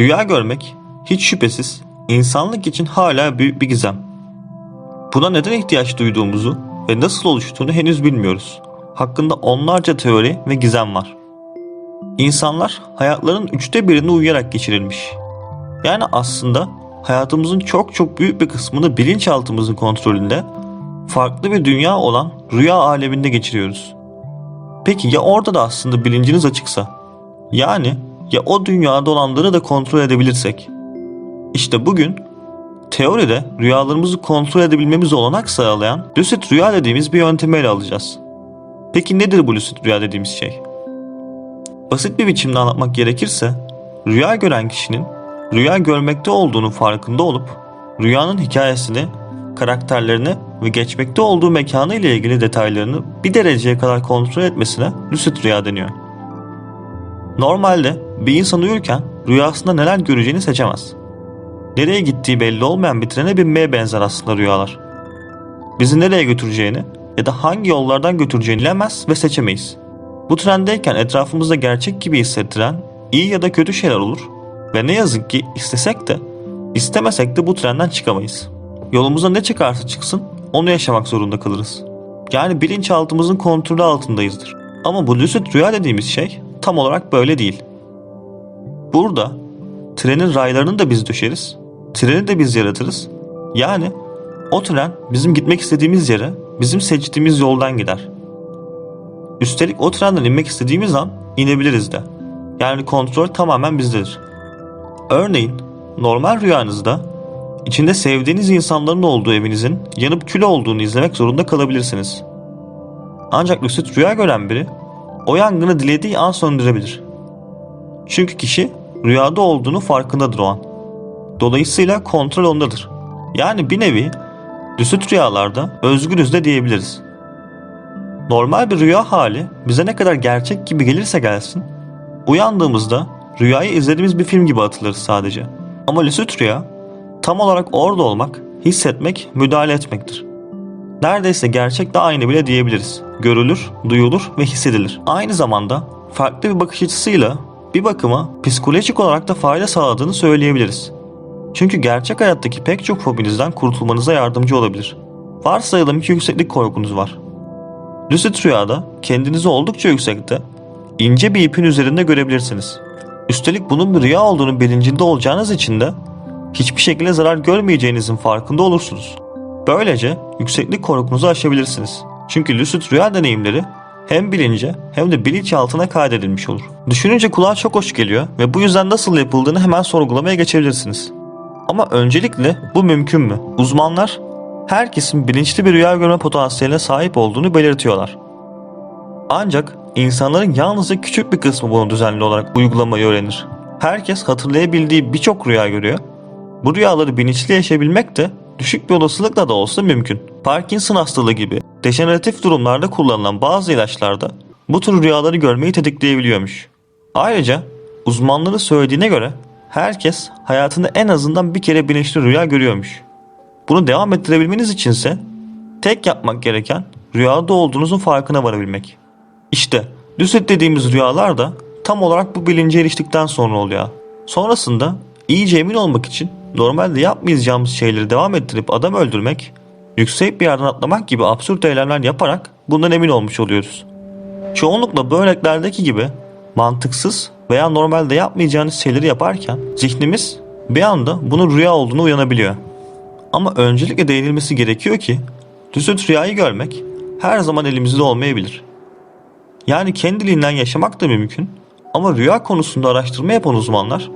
Rüya görmek hiç şüphesiz insanlık için hala büyük bir gizem. Buna neden ihtiyaç duyduğumuzu ve nasıl oluştuğunu henüz bilmiyoruz. Hakkında onlarca teori ve gizem var. İnsanlar hayatlarının üçte birini uyuyarak geçirilmiş. Yani aslında hayatımızın çok çok büyük bir kısmını bilinçaltımızın kontrolünde farklı bir dünya olan rüya aleminde geçiriyoruz. Peki ya orada da aslında bilinciniz açıksa? Yani ya o dünyada olanları da kontrol edebilirsek? İşte bugün teoride rüyalarımızı kontrol edebilmemizi olanak sağlayan lucid rüya dediğimiz bir yöntemi ele alacağız. Peki nedir bu lucid rüya dediğimiz şey? Basit bir biçimde anlatmak gerekirse rüya gören kişinin rüya görmekte olduğunu farkında olup rüyanın hikayesini, karakterlerini ve geçmekte olduğu mekanı ile ilgili detaylarını bir dereceye kadar kontrol etmesine lucid rüya deniyor. Normalde bir insan uyurken rüyasında neler göreceğini seçemez. Nereye gittiği belli olmayan bir trene binmeye benzer aslında rüyalar. Bizi nereye götüreceğini ya da hangi yollardan götüreceğini bilemez ve seçemeyiz. Bu trendeyken etrafımızda gerçek gibi hissettiren iyi ya da kötü şeyler olur ve ne yazık ki istesek de istemesek de bu trenden çıkamayız. Yolumuza ne çıkarsa çıksın onu yaşamak zorunda kalırız. Yani bilinçaltımızın kontrolü altındayızdır. Ama bu lucid rüya dediğimiz şey tam olarak böyle değil. Burada trenin raylarını da biz döşeriz, treni de biz yaratırız. Yani o tren bizim gitmek istediğimiz yere bizim seçtiğimiz yoldan gider. Üstelik o trenden inmek istediğimiz an inebiliriz de. Yani kontrol tamamen bizdedir. Örneğin normal rüyanızda içinde sevdiğiniz insanların olduğu evinizin yanıp kül olduğunu izlemek zorunda kalabilirsiniz. Ancak lucid rüya gören biri o yangını dilediği an söndürebilir. Çünkü kişi rüyada olduğunu farkındadır o an. Dolayısıyla kontrol ondadır. Yani bir nevi lucid rüyalarda özgürüz de diyebiliriz. Normal bir rüya hali bize ne kadar gerçek gibi gelirse gelsin, uyandığımızda rüyayı izlediğimiz bir film gibi hatırlarız sadece. Ama lucid rüya tam olarak orada olmak, hissetmek, müdahale etmektir. Neredeyse gerçek de aynı bile diyebiliriz. Görülür, duyulur ve hissedilir. Aynı zamanda farklı bir bakış açısıyla bir bakıma psikolojik olarak da fayda sağladığını söyleyebiliriz. Çünkü gerçek hayattaki pek çok fobinizden kurtulmanıza yardımcı olabilir. Varsayalım ki yükseklik korkunuz var. Lucid rüyada kendinizi oldukça yüksekte, ince bir ipin üzerinde görebilirsiniz. Üstelik bunun bir rüya olduğunu bilincinde olacağınız için de hiçbir şekilde zarar görmeyeceğinizin farkında olursunuz. Böylece yükseklik korkunuzu aşabilirsiniz. Çünkü lucid rüya deneyimleri hem bilince hem de bilinçaltına kaydedilmiş olur. Düşününce kulağa çok hoş geliyor ve bu yüzden nasıl yapıldığını hemen sorgulamaya geçebilirsiniz. Ama öncelikle bu mümkün mü? Uzmanlar herkesin bilinçli bir rüya görme potansiyeline sahip olduğunu belirtiyorlar. Ancak insanların yalnızca küçük bir kısmı bunu düzenli olarak uygulamayı öğrenir. Herkes hatırlayabildiği birçok rüya görüyor. Bu rüyaları bilinçli yaşayabilmek de düşük bir olasılıkla da olsa mümkün. Parkinson hastalığı gibi dejeneratif durumlarda kullanılan bazı ilaçlarda bu tür rüyaları görmeyi tetikleyebiliyormuş. Ayrıca uzmanların söylediğine göre herkes hayatında en azından bir kere bilinçli rüya görüyormuş. Bunu devam ettirebilmeniz içinse tek yapmak gereken rüyada olduğunuzun farkına varabilmek. İşte lucid dediğimiz rüyalar da tam olarak bu bilince eriştikten sonra oluyor. Sonrasında iyice emin olmak için normalde yapmayacağımız şeyleri devam ettirip adam öldürmek, yüksek bir yerden atlamak gibi absürt eylemler yaparak bundan emin olmuş oluyoruz. Çoğunlukla bu örneklerdeki gibi mantıksız veya normalde yapmayacağınız şeyleri yaparken zihnimiz bir anda bunun rüya olduğunu uyanabiliyor. Ama öncelikle değinilmesi gerekiyor ki lucid rüyayı görmek her zaman elimizde olmayabilir. Yani kendiliğinden yaşamak da mümkün ama rüya konusunda araştırma yapan uzmanlar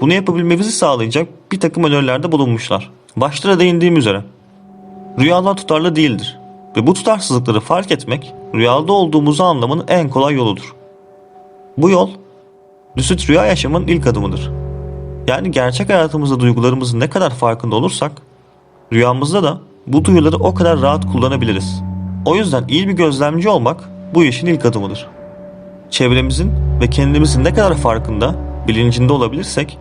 bunu yapabilmemizi sağlayacak bir takım önerilerde bulunmuşlar. Başta da değindiğim üzere rüyalar tutarlı değildir ve bu tutarsızlıkları fark etmek rüyada olduğumuzu anlamanın en kolay yoludur. Bu yol lucid rüya yaşamın ilk adımıdır. Yani gerçek hayatımızda duygularımızın ne kadar farkında olursak rüyamızda da bu duyuları o kadar rahat kullanabiliriz. O yüzden iyi bir gözlemci olmak bu işin ilk adımıdır. Çevremizin ve kendimizin ne kadar farkında, bilincinde olabilirsek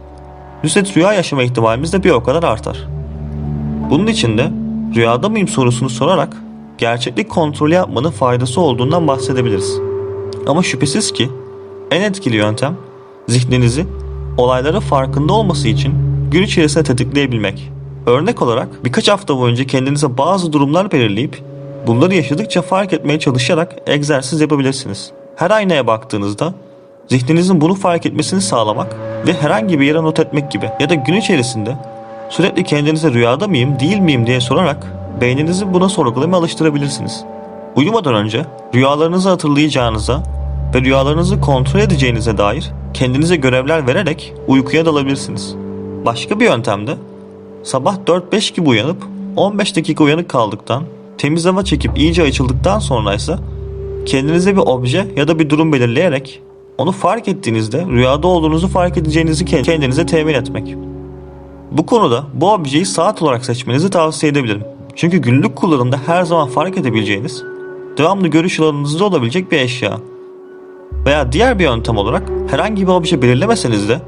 lucid rüya yaşama ihtimalimiz de bir o kadar artar. Bunun için de rüyada mıyım sorusunu sorarak gerçeklik kontrolü yapmanın faydası olduğundan bahsedebiliriz. Ama şüphesiz ki en etkili yöntem zihninizi olayların farkında olması için gün içerisinde tetikleyebilmek. Örnek olarak birkaç hafta boyunca kendinize bazı durumlar belirleyip bunları yaşadıkça fark etmeye çalışarak egzersiz yapabilirsiniz. Her aynaya baktığınızda zihninizin bunu fark etmesini sağlamak ve herhangi bir yere not etmek gibi ya da gün içerisinde sürekli kendinize rüyada mıyım değil miyim diye sorarak beyninizi buna sorgulamaya alıştırabilirsiniz. Uyumadan önce rüyalarınızı hatırlayacağınıza ve rüyalarınızı kontrol edeceğinize dair kendinize görevler vererek uykuya dalabilirsiniz. Başka bir yöntem de sabah 4-5 gibi uyanıp 15 dakika uyanık kaldıktan, temiz hava çekip iyice açıldıktan sonra ise kendinize bir obje ya da bir durum belirleyerek onu fark ettiğinizde rüyada olduğunuzu fark edeceğinizi kendinize temin etmek. Bu konuda bu objeyi saat olarak seçmenizi tavsiye edebilirim. Çünkü günlük kullanımda her zaman fark edebileceğiniz, devamlı görüş alanınızda olabilecek bir eşya. Veya diğer bir yöntem olarak herhangi bir obje belirlemeseniz de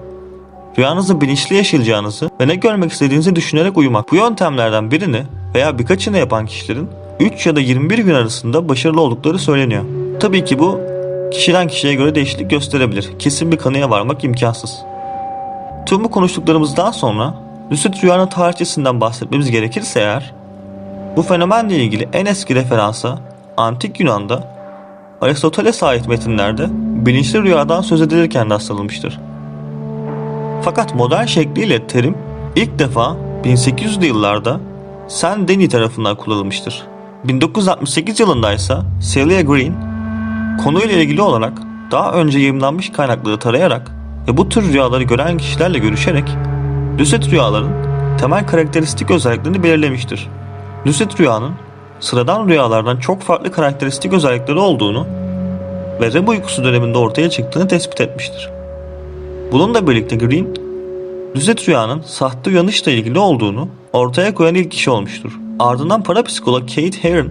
rüyanızda bilinçli yaşayacağınızı ve ne görmek istediğinizi düşünerek uyumak. Bu yöntemlerden birini veya birkaçını yapan kişilerin 3 ya da 21 gün arasında başarılı oldukları söyleniyor. Tabii ki bu kişiden kişiye göre değişiklik gösterebilir. Kesin bir kanıya varmak imkansız. Tüm bu konuştuklarımızdan sonra lucid rüyanın tarihçesinden bahsetmemiz gerekirse eğer bu fenomenle ilgili en eski referansa antik Yunan'da Aristoteles'e ait metinlerde bilinçli rüyadan söz edilirken rastlanılmıştır. Fakat modern şekliyle terim ilk defa 1800'lü yıllarda Sam Denny tarafından kullanılmıştır. 1968 yılında ise Celia Green konuyla ilgili olarak daha önce yayımlanmış kaynakları tarayarak ve bu tür rüyaları gören kişilerle görüşerek lucid rüyaların temel karakteristik özelliklerini belirlemiştir. Lucid rüyanın sıradan rüyalardan çok farklı karakteristik özellikleri olduğunu ve REM uykusu döneminde ortaya çıktığını tespit etmiştir. Bununla birlikte Green, lucid rüyanın sahte uyanışla ilgili olduğunu ortaya koyan ilk kişi olmuştur. Ardından parapsikolog Kate Heron,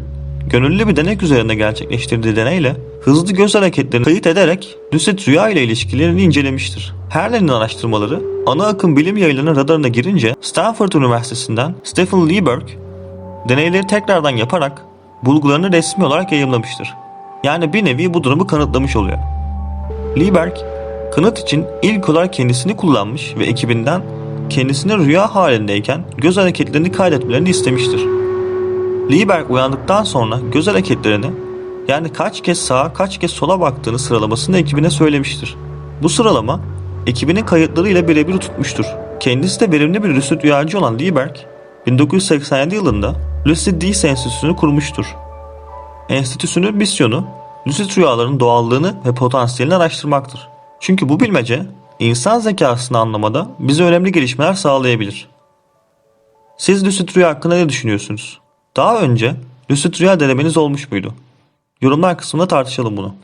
gönüllü bir denek üzerinde gerçekleştirdiği deneyle hızlı göz hareketlerini kayıt ederek lucid rüya ile ilişkilerini incelemiştir. Herler'in araştırmaları ana akım bilim yayınlarının radarına girince Stanford Üniversitesi'nden Stephen Lieberg deneyleri tekrardan yaparak bulgularını resmi olarak yayımlamıştır. Yani bir nevi bu durumu kanıtlamış oluyor. Lieberg, kanıt için ilk olarak kendisini kullanmış ve ekibinden kendisine rüya halindeyken göz hareketlerini kaydetmelerini istemiştir. Lieberg uyandıktan sonra göz hareketlerini yani kaç kez sağa kaç kez sola baktığını sıralamasını ekibine söylemiştir. Bu sıralama ekibinin kayıtlarıyla birebir tutmuştur. Kendisi de verimli bir lucid rüyacı olan Lieberg, 1987 yılında Lucid Dees Enstitüsü'nü kurmuştur. Enstitüsünün misyonu lucid rüyaların doğallığını ve potansiyelini araştırmaktır. Çünkü bu bilmece insan zekasını anlamada bize önemli gelişmeler sağlayabilir. Siz lucid rüya hakkında ne düşünüyorsunuz? Daha önce lucid rüya denemeniz olmuş muydu? Yorumlar kısmında tartışalım bunu.